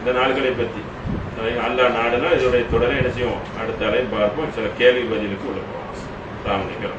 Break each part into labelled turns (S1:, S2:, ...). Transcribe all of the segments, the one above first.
S1: இந்த நாடுகளை பற்றி அல்லா நாடுனா இதோடைய தொடரை என்ன செய்வோம் அடுத்த அலையும் பார்ப்போம். சில கேள்வி பதிலுக்கு உள்ள போவோம். ராமலிங்கம்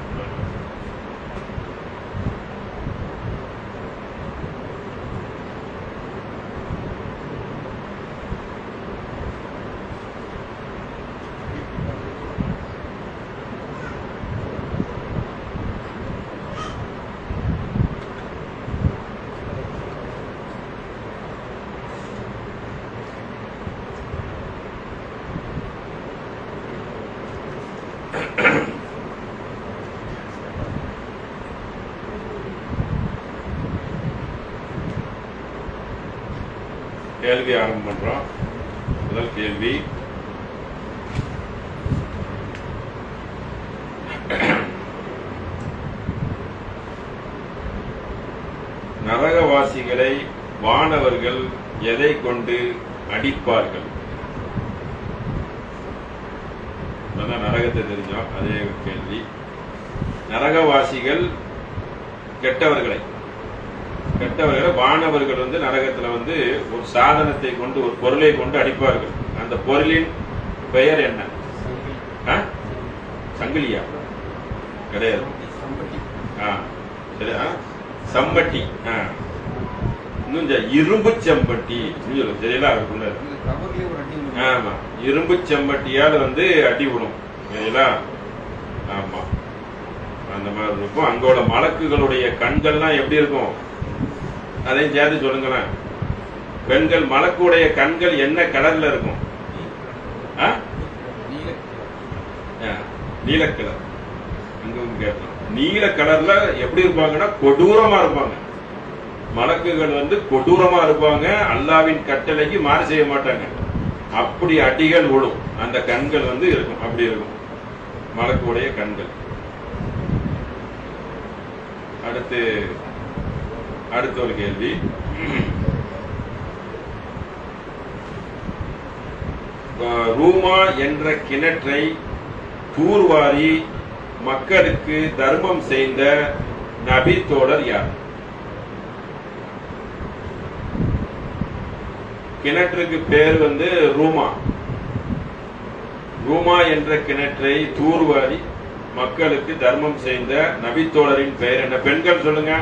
S1: கேள்வி ஆரம்பம் பண்றோம். முதல் கேள்வி. நரகவாசிகளை வானவர்கள் எதை கொண்டு அடிப்பார்கள்? நரகத்தை தெரிஞ்சோம் அதே கேள்வி. நரகவாசிகள் கெட்டவர்களை கெட்டவர்களை வானவர்கள் வந்து நரகத்துல வந்து ஒரு சாதனத்தை கொண்டு ஒரு பொருளை கொண்டு அடிப்பார்கள். அந்த பொருளின் பெயர் என்ன? சங்கிலியா? கிடையாது. ஆ சம்பட்டி ஆ. இன்னும் இரும்பு செம்பட்டி சரிங்களா அதுக்குள்ள. ஆமா. இரும்பு செம்பட்டியால் வந்து அடி விடும் இல்லைங்களா ஆமா. அந்த மாதிரி இருக்கும். அங்கோட மலக்குகளுடைய கண்கள்லாம் எப்படி இருக்கும்? அதையும் சேர்த்து சொல்லுங்களேன். பெண்கள் மலக்குடைய கண்கள் என்ன கலர்ல இருக்கும்? ஆ? ஆ, நீலக்கலர் அங்கும் கேட்கலாம். நீல கலர்ல எப்படி இருப்பாங்கன்னா கொடூரமா இருப்பாங்க. மலக்குகள் வந்து கொடூரமா இருப்பாங்க. அல்லாவின் கட்டளைக்கு மாறு செய்ய மாட்டாங்க. அப்படி அடிகள் விழும் அந்த கண்கள் வந்து இருக்கும். அப்படி இருக்கும். மலக்குடைய கண்கள். அடுத்து அடுத்த ஒரு கேள்வி. ரூமா என்ற கிணற்றை தூர்வாரி மக்களுக்கு தர்மம் செய்த நபி தோழர் யார்? கிணற்றுக்கு பேர் வந்து ரூமா. ரூமா என்ற கிணற்றை தூர்வாரி மக்களுக்கு தர்மம் செய்த நபித்தோழரின் பெயர் என்ன? பெண்கள் சொல்லுங்க.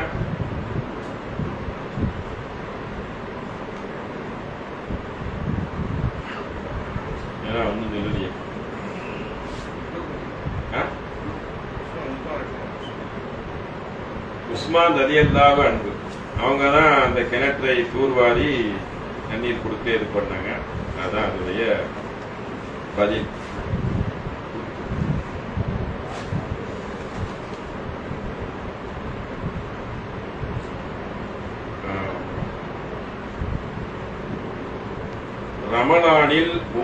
S1: சொல்லலையே. ஆ? உஸ்மான் ரலியல்லாஹு அன்பு அவங்க தான் அந்த கிணற்றை தூர்வாரி தண்ணீர் கொடுத்து இது பண்ணாங்க. அதான் அதனுடைய பதில்.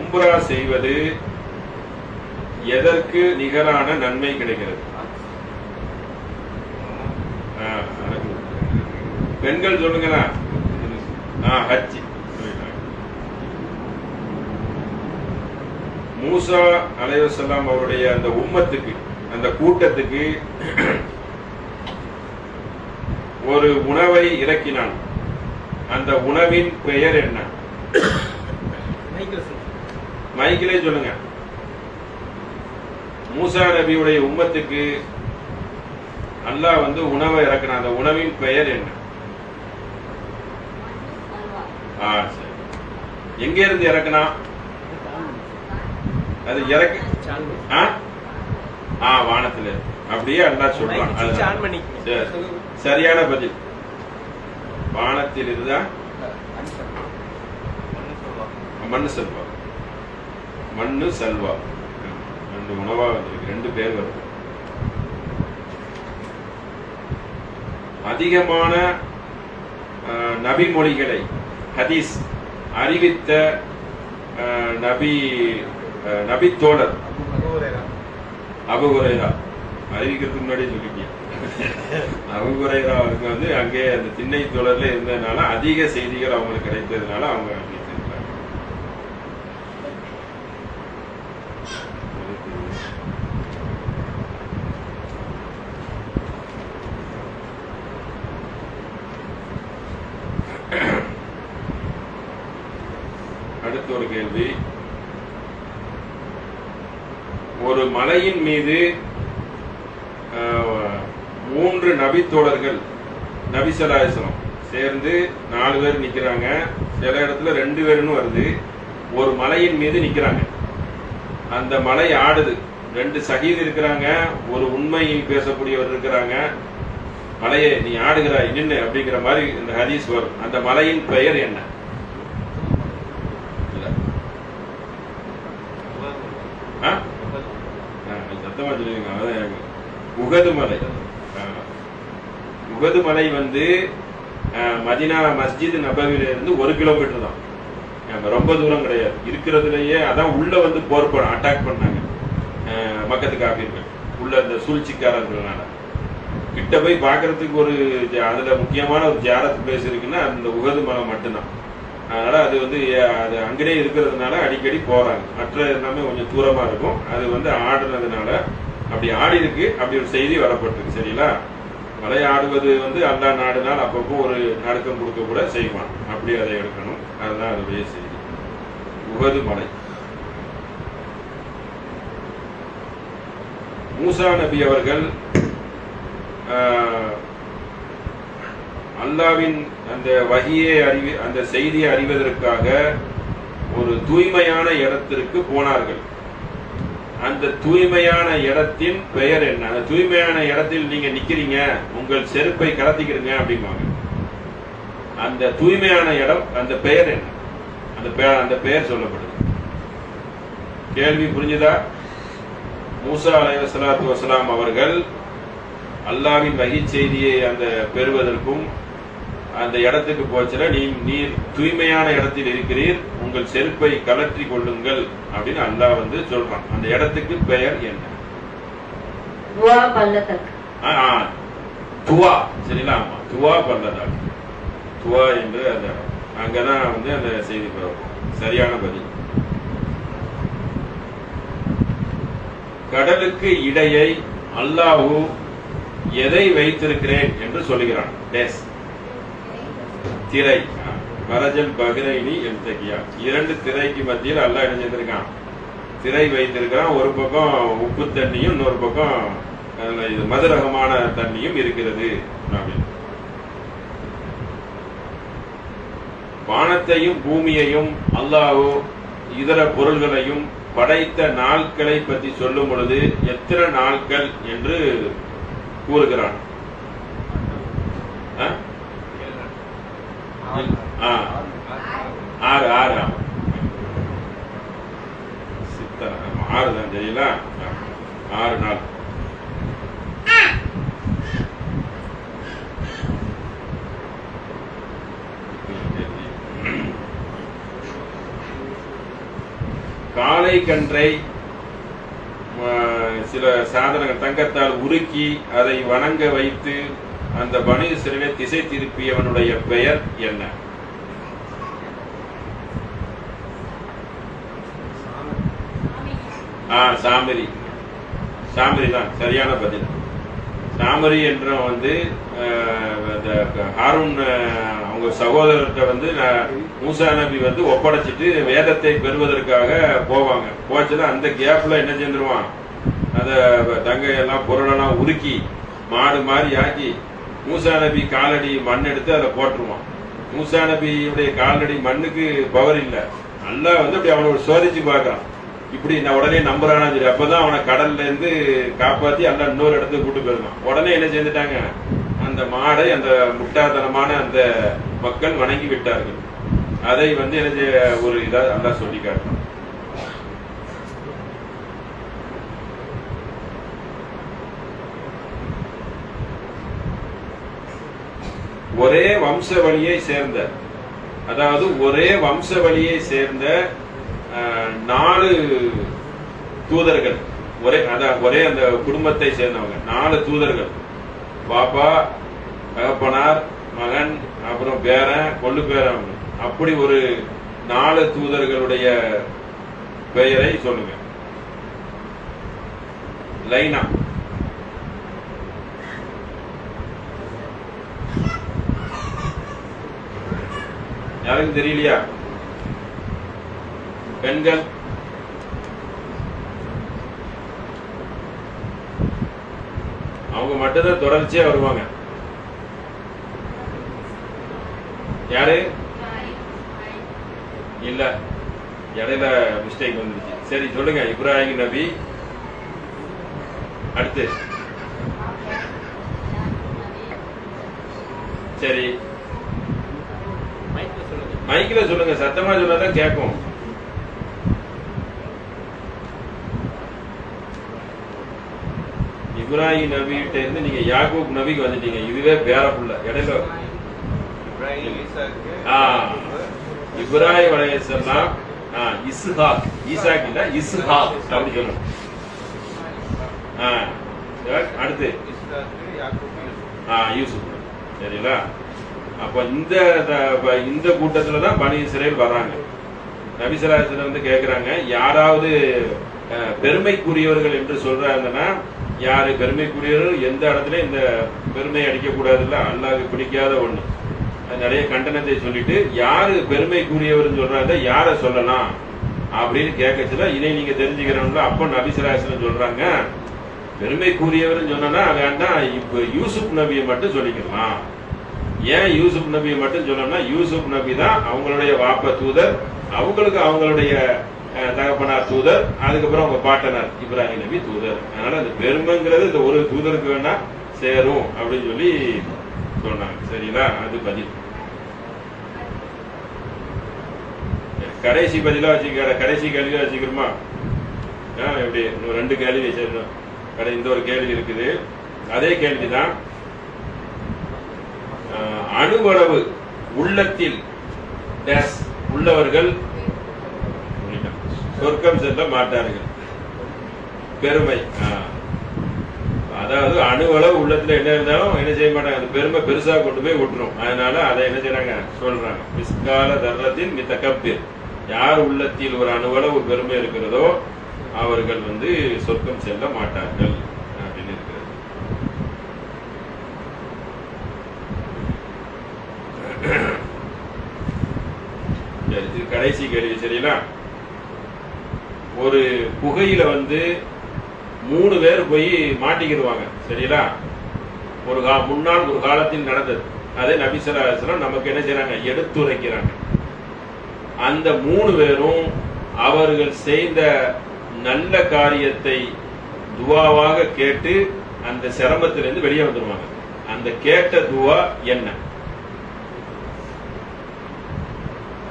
S1: உம்ரா செய்வது எதற்கு நிகரான நன்மை கிடைக்கிறது? பெண்கள் சொல்லுங்களா ஆ ஹஜ் மூசா அலைவசல்லாம் அவருடைய அந்த உம்மத்துக்கு அந்த கூட்டத்துக்கு ஒரு உணவை இறக்கினான். அந்த உணவின் பெயர் என்ன? மைக்கிலே சொல்லுங்க. மூசா நபியுடைய உம்மத்துக்கு அல்லாஹ் வந்து உணவை இறக்கினான். அந்த உணவின் பெயர் என்ன? ஆ சரி. எங்க இருந்து இறக்குனா? அது இறக்கி ஆ? வானத்துல. அப்படியே அல்லாஹ் சொல்றான். சரியான பதில். வானத்தில் இருந்தா மண்ணு செல்வா மண்ணு செல்வா. ரெண்டு உணவா வந்திருக்கு ரெண்டு பேர் வருது அதிகமான அஹ், நபி மொழிகளை ஹதீஸ் அறிவித்த நபி அஹ், நபி தோழர் அறிவிக்கிறதுக்கு முன்னாடியே சொல்லிட்டேன் அபுகுரைரா அவருக்கு வந்து அங்கே அந்த திண்ணை தோழர்ல இருந்ததுனால அதிக செய்திகள் அவங்களுக்கு கிடைத்ததுனால அவங்க அறிவிச்சிருக்காங்க அடுத்த ஒரு கேள்வி ஒரு மலையின் மீது மூன்று நபி தோழர்கள் நபிசலாசனம் சேர்ந்து நாலு பேர் நிக்கிறாங்க. சில இடத்துல ரெண்டு பேர்னு வருது. ஒரு மலையின் மீது நிக்கிறாங்க. அந்த மலை ஆடுது. ரெண்டு சகீது இருக்கிறாங்க. ஒரு உண்மை பேசக்கூடியவர் இருக்கிறாங்க. மலையை நீ ஆடுகிறாய் நின்று அப்படிங்கிற மாதிரி இந்த ஹதீஸ் வரும். அந்த மலையின் பெயர் என்ன இல்ல. ஆ? ஆ, அதான் எனக்கு. உகது மலை. உகது மலை வந்து மதினா மஸ்ஜித் நபவில இருந்து ஒரு கிலோமீட்டர் தான். ரொம்ப தூரம் கிடையாது. இருக்கிறதுலயே அதான் உள்ள வந்து போர் பண்ண அட்டாக் பண்ணாங்க. மக்கத்து காப்பீர்கள் உள்ள இந்த சூழ்ச்சிக்காரர்களால கிட்ட போய் பார்க்கறதுக்கு ஒரு அதுல முக்கியமான ஒரு ஜாரத் பிளேஸ் இருக்குன்னா அந்த உகது மலை மட்டும்தான். அதனால அது வந்து அது அங்கேயே இருக்கிறதுனால அடிக்கடி போறாங்க. மற்ற எல்லாமே கொஞ்சம் தூரமா இருக்கும். அது வந்து ஆடுனதுனால அப்படி ஆடி இருக்கு அப்படி ஒரு செய்தி வரப்பட்டிருக்கு. சரிங்களா? மலை ஆடுவது வந்து அல்லா நாடுனால் அப்பப்போ ஒரு நடுக்கம் கொடுக்க கூட செய்வான். அப்படி அதை எடுக்கணும். அதுதான் அதனுடைய செய்தி. உகது மலை. மூசா நபி அவர்கள் ஆஹ், அல்லாவின் அந்த வகையை அறிவி அந்த செய்தியை அறிவதற்காக ஒரு தூய்மையான இடத்திற்கு போனார்கள். அந்த தூய்மையான இடத்தின் பெயர் என்ன? அந்த தூய்மையான இடத்தில் நீங்க நிக்கிறீங்க உங்கள் செருப்பை கலத்திக்கிறீங்க அப்படிம்பாங்க. அந்த தூய்மையான இடம் அந்த பெயர் என்ன? அந்த பெயர் அந்த பெயர் சொல்லப்படுது. கேள்வி புரிஞ்சுதா? மூசா அலைவசலாத்து வசலாம் அவர்கள் அல்லாவின் வகை செய்தியை அந்த பெறுவதற்கும் அந்த இடத்துக்கு போச்சுல நீ நீர் தூய்மையான இடத்தில் இருக்கிறீர் உங்கள் செருப்பை கலற்றி கொள்ளுங்கள் அப்படின்னு அல்லாஹ் வந்து சொல்றான். அந்த இடத்துக்கு பெயர் என்ன?
S2: துவா
S1: சரிங்களா? ஆமா துவா பல்லதால் துவா என்று அந்த. அங்கதான் வந்து அந்த செய்தி பிறக்கும். சரியான பதில். கடலுக்கு இடையை அல்லாஹு எதை வைத்திருக்கிறேன் என்று சொல்லுகிறான். டேஸ். திரை. ஆ, மரஜல் பஹ்ரைனி இரண்டு திரைக்கு மத்தியில் அல்லாஹ் இணைஞ்சிருக்கான் திரை வைத்திருக்கிறான். ஒரு பக்கம் உப்பு தண்ணியும் இன்னொரு பக்கம் இது மதுரகமான தண்ணியும் இருக்கிறது. அப்படின்னு. வானத்தையும் பூமியையும் அல்லாஹோ இதர பொருள்களையும் படைத்த நாட்களை பற்றி சொல்லும் பொழுது எத்தனை நாட்கள் என்று கூறுகிறான். ஆறு ஆறு? ஆமா. ஆறு தான் தெரியல ஆறு நாள் காளை கன்றை சில சாதனங்கள் தங்கத்தால் உருக்கி அதை வணங்க வைத்து அந்த பனு சிறுவை திசை திருப்பியவனுடைய பெயர் என்ன? ஆ சாமரி. சாமரி தான் சரியான பதில். சாமரி என்ற வந்து அந்த ஹாரூன் அவங்க சகோதரர்கிட்ட வந்து நான் மூசா நபி வந்து ஒப்படைச்சிட்டு வேதத்தை பெறுவதற்காக போவாங்க. போச்சுன்னா அந்த கேப்ல என்ன செஞ்சிருவான்? அந்த தங்க எல்லாம் பொருளெல்லாம் உருக்கி மாடு மாதிரி ஆக்கி மூசா நபி காலடி மண் எடுத்து அதை போட்டுருவான். மூசா நபியுடைய காலடி மண்ணுக்கு பவர் இல்லை. நல்லா வந்து அப்படி அவனை சோதிச்சு பார்க்கறான். இப்படி நான் உடனே நம்புறானா சரி அப்பதான் அவனை கடல்ல இருந்து காப்பாத்தி அல்ல இன்னொரு இடத்துக்கு கூட்டு போயிருந்தான் உடனே என்ன செஞ்சுட்டாங்க அந்த மாடை அந்த முட்டாள்தனமான அந்த மக்கள் வணங்கி விட்டார்கள். அதை வந்து என்ன செய்ய- ஒரு இதா நல்லா சொல்லி காட்டணும் ஒரே வம்ச வழியை சேர்ந்த அதாவது ஒரே வம்ச வழியை சேர்ந்த நாலு தூதர்கள் ஒரே அதான் ஒரே அந்த குடும்பத்தை சேர்ந்தவங்க நாலு தூதர்கள். பாப்பா தகப்பனார் மகன் அப்புறம் பேரன் கொள்ளு பேரன் அப்படி ஒரு நாலு தூதர்களுடைய பெயரை சொல்லுங்க. லைனா. யாருக்கும் தெரியலையா? பெண்கள்? அவங்க மட்டும்தான் தொடர்ச்சியா வருவாங்க. யாரு? இல்ல. இடையில மிஸ்டேக் வந்துருச்சு. சரி சொல்லுங்க. இப்ராஹிம் நபி. அடுத்து. சரி.
S3: மைக்ல சொல்லுங்க
S1: சத்தமா சொன்னாதான் கேட்கும். இப்ராஹிம் நபிகிட்ட இருந்து நீங்க யாக்கூப் நபிக்கு வந்துட்டீங்க. இதுவே பேர புள்ள இடையில.
S3: இப்ராஹிம்
S1: ஆ, இஸ்ஹாக். ஈசாக் இல்ல இஸ்ஹாக் அப்படி சொல்லணும். அடுத்து.
S3: யூசுப்.
S1: சரிங்களா? அப்ப இந்த இந்த கூட்டத்தில் தான் பனி இஸ்ரேல் வர்றாங்க. நபிசராசன் வந்து கேக்குறாங்க யாராவது பெருமைக்குரியவர்கள் என்று சொல்றாங்கன்னா யாரு பெருமைக்குரியவர்கள்? எந்த இடத்துல இந்த பெருமை அடிக்க கூடாதுல்ல அல்லாஹ்வுக்கு பிடிக்காத ஒண்ணு. நிறைய கண்டனத்தை சொல்லிட்டு யாரு பெருமைக்குரியவர்னு சொல்றாங்க யார சொல்லலாம்? அப்படின்னு கேட்கச்சுல இதை நீங்க தெரிஞ்சுக்கிறோம்ல அப்ப நபிசராசன் சொல்றாங்க பெருமைக்குரியவர்னு சொன்னா வேண்டாம் இப்ப யூசுப் நபியை மட்டும் சொல்லிக்கலாம். ஏன் யூசுப் நபியை மட்டும் சொல்லணும்னா யூசுப் நபி தான் அவங்களுடைய வாப்ப தூதர் அவங்களுக்கு அவங்களுடைய தகப்பனார் தூதர் அதுக்கப்புறம் அவங்க பாட்டனார் இப்ராஹிம் நபி தூதர். அதனால அந்த பெருமைங்கிறது இந்த ஒரு தூதருக்கு வேணா சேரும் அப்படின்னு சொல்லி சொன்னாங்க. சரிங்களா? அது பதில். கடைசி பதிலா வச்சுக்கிற கடைசி கேள்வியா வச்சுக்கிறோமா? ஆ, எப்படி? இன்னும் ரெண்டு கேள்வி வச்சிருந்தோம். கடை இந்த ஒரு கேள்வி இருக்குது. அதே கேள்விதான் தான் அணுவளவு உள்ளத்தில் டேஸ் உள்ளவர்கள் சொர்க்கம் செல்ல மாட்டார்கள். பெருமை. ஆஹ். அதாவது அணுவளவு உள்ளத்துல என்ன இருந்தாலும் என்ன செய்ய மாட்டாங்க. அந்த பெருமை பெருசா கொண்டு போய் விட்டுரும் அதனால அதை என்ன செய்யறாங்க சொல்றாங்க. மிஸ்கால தர்றத்தின் மித்த கப்பிர் யார் உள்ளத்தில் ஒரு அணுவளவு பெருமை இருக்கிறதோ அவர்கள் வந்து சொர்க்கம் செல்ல மாட்டார்கள் அப்படின்னு இருக்கிறது சரி, இது கடைசி கேள்வி சரிங்களா? ஒரு புகையில வந்து மூணு பேர் போய் மாட்டிக்கிடுவாங்க சரிங்களா? ஒரு கா முன்னாள் ஒரு காலத்தில் நடந்தது. அதே நபிசராசனம் நமக்கு என்ன செய்யறாங்க எடுத்துரைக்கிறாங்க. அந்த மூணு பேரும் அவர்கள் செய்த நல்ல காரியத்தை துவாவாக கேட்டு அந்த சிரமத்திலிருந்து வெளியே வந்துருவாங்க. அந்த கேட்ட துவா என்ன?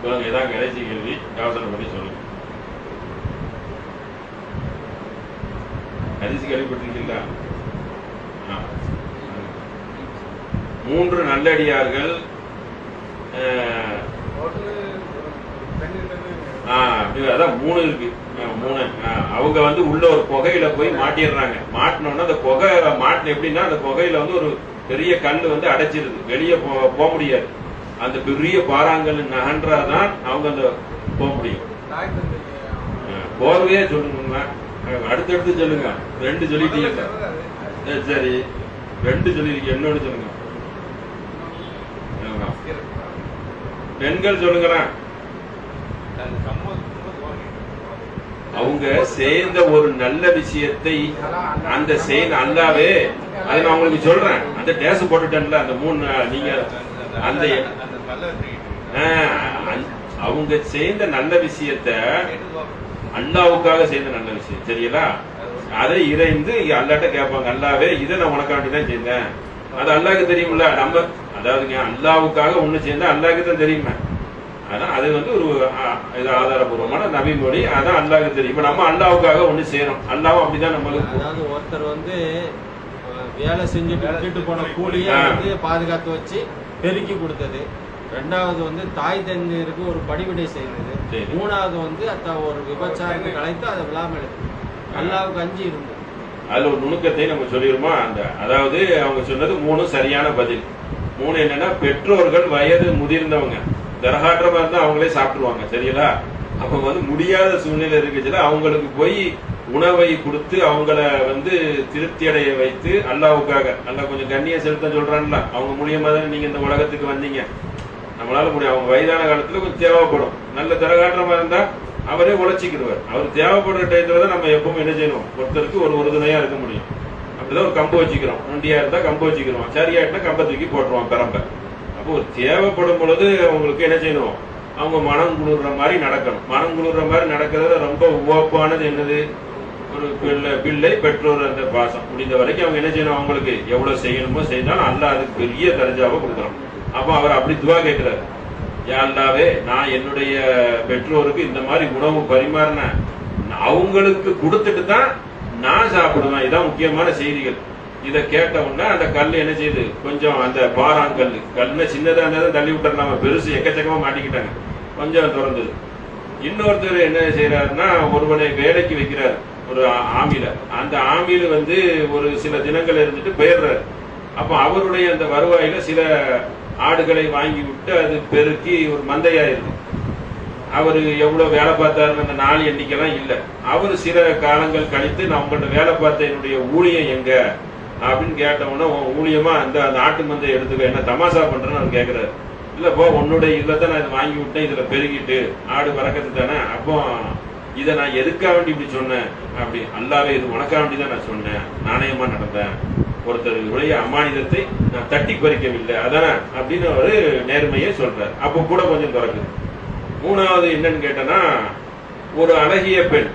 S1: சொல்லுங்க ஏதாவது கடைசி கேள்வி யோசனை பண்ணி சொல்லுங்க. ஹரிசி கேள்விப்பட்டிருக்கீங்களா? மூன்று நல்லடியார்கள் அதான் மூணு இருக்கு. மூணு. அவங்க வந்து உள்ள ஒரு புகையில போய் மாட்டிடுறாங்க. மாட்டினோன்னா அந்த புகை மாட்டின எப்படின்னா அந்த புகையில வந்து ஒரு பெரிய கல் வந்து அடைச்சிருது. வெளியே போக முடியாது. அந்த பெரிய பாறாங்கல் நகன்றாதான் அவங்க அந்த போக முடியும். போர்வையே சொல்லுங்களா அடுத்தடுத்து சொல்லுங்க. ரெண்டு சொல்லிட்டீங்க. சரி, ரெண்டு சொல்லிருக்கீங்க இன்னொன்னு சொல்லுங்க. பெண்கள் சொல்லுங்களேன் அவங்க செய்த ஒரு நல்ல விஷயத்தை அந்த செயல் அல்லாவே அதை நான் உங்களுக்கு சொல்றேன். அந்த டேஸ் போட்டுட்டேன்ல அந்த மூணு நீங்க அந்த அவங்க செய்த நல்ல விஷயத்த அல்லாவுக்காக செய்த நல்ல விஷயம் சரிங்களா? அதை இறைந்து அல்லாட்ட கேட்பாங்க அல்லாவே இதை நான் உனக்காண்டி தான் செஞ்சேன் அது அல்லாஹ்க்கு தெரியும்ல நம்ம அதாவதுங்க அல்லாவுக்காக ஒண்ணு செஞ்சா அல்லாஹ்க்கு தான் தெரியுமே. அதான் அது வந்து ஒரு இது ஆதாரபூர்வமான நபிமொழி அதான் அல்லாஹ்க்கு தெரியும். இப்ப நம்ம அல்லாவுக்காக ஒண்ணு செய்யறோம் அல்லாவும் அப்படிதான் நம்மளுக்கு
S4: அதாவது ஒருத்தர் வந்து வேலை செஞ்சுட்டு போன கூலியை. வந்து பாதுகாத்து வச்சு பெருக்கி கொடுத்தது. ரெண்டாவது வந்து தாய் தந்தையருக்கு ஒரு படிவிடை செய்தது. மூணாவது வந்து அத்த ஒரு விபச்சாரத்தை கலைத்து அதை விழாமல் அல்லாவுக்கு அஞ்சு இருந்தது.
S1: அதுல ஒரு நுணுக்கத்தை நம்ம சொல்லிருமா அந்த அதாவது அவங்க சொன்னது மூணு சரியான பதில். மூணு என்னன்னா பெற்றோர்கள் வயது முதிர்ந்தவங்க. தரகாற்றமா இருந்தா அவங்களே சாப்பிட்டுருவாங்க சரிங்களா? அப்ப வந்து முடியாத சூழ்நிலை இருக்குச்சுல அவங்களுக்கு போய் உணவை கொடுத்து அவங்கள வந்து திருப்தி அடைய வைத்து அல்லாவுக்காக அல்லா கொஞ்சம் கண்ணிய செலுத்த சொல்றான்ல. அவங்க மூலியமா தானே நீங்க இந்த உலகத்துக்கு வந்தீங்க. நம்மளால முடியும். அவங்க வயதான காலத்துல கொஞ்சம் தேவைப்படும். நல்ல தரகாற்றமா இருந்தா அவரே உழைச்சிக்கிடுவார். அவர் தேவைப்படுற டயத்துல தான் நம்ம எப்பவும் என்ன செய்யணும்? ஒருத்தருக்கு ஒரு உறுதுணையா இருக்க முடியும். அப்படிதான் ஒரு கம்பு வச்சுக்கிறோம். நொண்டியா இருந்தா கம்பு வச்சுக்கிறோம். சரியா கம்பை தூக்கி போட்டுருவோம் பெரம்ப. அப்போ ஒரு தேவைப்படும் பொழுது அவங்களுக்கு என்ன செய்யணும்? அவங்க மனம் குளிர்ற மாதிரி நடக்கணும். மனம் குளிர்ற மாதிரி நடக்கிறது ரொம்ப உவப்பானது என்னது? ஒரு பிள்ளை பிள்ளை பெற்றோர் அந்த பாசம். முடிந்த வரைக்கும் அவங்க என்ன செய்யணும்? அவங்களுக்கு எவ்வளவு செய்யணுமோ செய்தாலும் அல்லா அதுக்கு பெரிய தரஜாவை கொடுக்குறோம் அப்போ அவர் அப்படி துவா கேட்கிறாரு. யாழ்லாவே நான் என்னுடைய பெற்றோருக்கு இந்த மாதிரி உணவு பரிமாறினேன் அவங்களுக்கு கொடுத்துட்டு தான் நான் சாப்பிடுவேன். இதான் முக்கியமான செய்திகள். இதை கேட்ட உடனே அந்த கல் என்ன செய்யுது? கொஞ்சம் அந்த பாறாங்கல் கல்ல சின்னதா இருந்தாலும் தள்ளி விட்டுறலாம. பெருசு எக்கச்சக்கமா மாட்டிக்கிட்டாங்க. கொஞ்சம் திறந்தது. இன்னொருத்தர் என்ன செய்யறாருன்னா ஒருவனை வேலைக்கு வைக்கிறார். ஒரு ஆமில அந்த ஆமில வந்து ஒரு சில தினங்கள் இருந்துட்டு போயிடுறாரு அப்ப அவருடைய அந்த வருவாயில சில ஆடுகளை வாங்கி விட்டு அது பெருக்கி ஒரு மந்தையாயிருது அவரு எவ்வளவு வேலை பார்த்தாருன்னு அந்த நாள் எண்ணிக்கைலாம் இல்லை. அவர் சில காலங்கள் கழித்து நான் உங்கள்ட்ட வேலை பார்த்த என்னுடைய ஊழியம் எங்க? அப்படின்னு கேட்டவொன்னே உன் ஊழியமா? அந்த அந்த ஆட்டு மந்தை எடுத்துக்க. என்ன தமாசா பண்றேன்னு அவர் கேட்கிறாரு இல்லப்போ போ உன்னுடைய இதுல தான் நான் இதை வாங்கி விட்டேன் இதுல பெருகிட்டு ஆடு பறக்கிறது தானே. அப்போ இதை நான் எதுக்காக வேண்டி இப்படி சொன்னேன்? அப்படி அல்லாவே இது உனக்காக வேண்டி தான் நான் சொன்னேன். நாணயமா நடந்தேன். ஒருத்தருடைய அமானிதத்தை நான் தட்டி பறிக்கவில்லை. அதானே? அப்படின்னு ஒரு நேர்மையை சொல்றார். அப்போ கூட கொஞ்சம் திறக்குது மூணாவது என்னன்னு கேட்டனா ஒரு அழகிய பெண்.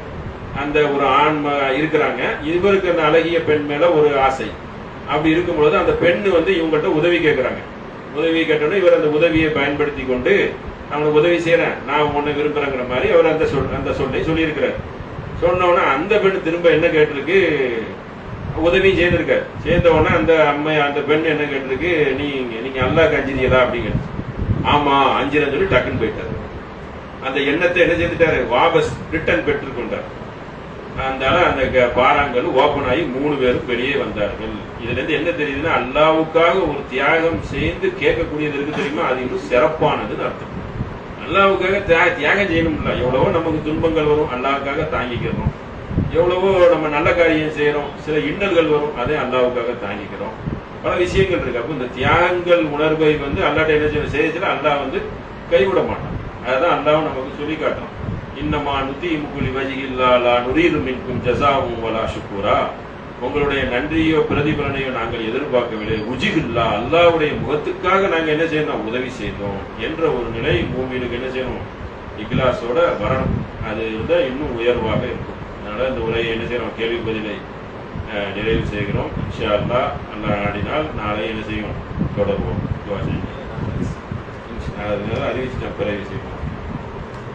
S1: அந்த ஒரு ஆண் இருக்கிறாங்க. இவருக்கு அந்த அழகிய பெண் மேல ஒரு ஆசை. அப்படி இருக்கும்பொழுது அந்த பெண் வந்து இவங்கள்ட்ட உதவி கேட்கிறாங்க உதவி கேட்டோன்னா இவர் அந்த உதவியை பயன்படுத்தி கொண்டு அவனுக்கு உதவி செய்யறேன் நான் உன்னை விரும்புறேங்கிற மாதிரி அவர் அந்த சொல் அந்த சொல்லை சொல்லியிருக்கிறார். சொன்னோன்னா அந்த பெண் திரும்ப என்ன கேட்டிருக்கு? உதவியும் செய்திருக்க சேர்ந்தவொடனே அந்த அம்மை அந்த பெண் என்ன கேட்டிருக்கு? நீங்க நீங்க அல்லாஹ் அஞ்சிரியதா அப்படிங்க ஆமா அஞ்சிரன்னு சொல்லி டக்குன்னு போயிட்டாரு. அந்த எண்ணத்தை என்ன செய்துட்டாரு? வாபஸ் ரிட்டர்ன் பெற்றுக்கொண்டார் அதனால அந்த க- பாறாங்கல் ஓபன் ஆகி மூணு பேரும் வெளியே வந்தார்கள். இதுல இருந்து என்ன தெரியுதுன்னா அல்லாவுக்காக ஒரு தியாகம் செய்து கேட்கக்கூடியது இருக்கு தெரியுமா? அது இன்னும் சிறப்பானதுன்னு அர்த்தம். அல்லாவுக்காக தியா- தியாகம் செய்யணும்ல எவ்வளவோ நமக்கு துன்பங்கள் வரும் அல்லாவுக்காக தாங்கிக்கிறோம். எவ்வளவோ நம்ம நல்ல காரியம் செய்யறோம் சில இன்னல்கள் வரும் அதை அல்லாவுக்காக தாங்கிக்கிறோம். பல விஷயங்கள் இருக்கு. அப்போ இந்த தியாகங்கள் உணர்வை வந்து அல்லாட்ட என்ன செய்யணும்? செய்யச்சுல வந்து கைவிட மாட்டான். அதான் அல்லாவும் நமக்கு சொல்லி காட்டுறான் இன்னமா நுத்தி முகுலி வஜிகில்லாலா நுரீது மின்கும் ஜசாவும் வலா சுக்கூரா உங்களுடைய நன்றியோ பிரதிபலனையோ நாங்கள் எதிர்பார்க்கவில்லை. உஜிகில்லா அல்லாஹ்வுடைய முகத்துக்காக நாங்கள் என்ன செய்யணும்? உதவி செய்தோம் என்ற ஒரு நிலை பூமியிலுக்கு என்ன செய்யணும்? இக்லாஸோட வரணும். அது இருந்தால் இன்னும் உயர்வாக இருக்கும். அதனால இந்த உரையை என்ன செய்யறோம் கேள்வி பதிலை நிறைவு செய்கிறோம். இன்ஷா அல்லாஹ் அல்லாஹ் நாடினால் நாளை என்ன செய்வோம். தொடர்வோம். அதனால அறிவிச்சிட்டேன் பிறகு செய்வோம்.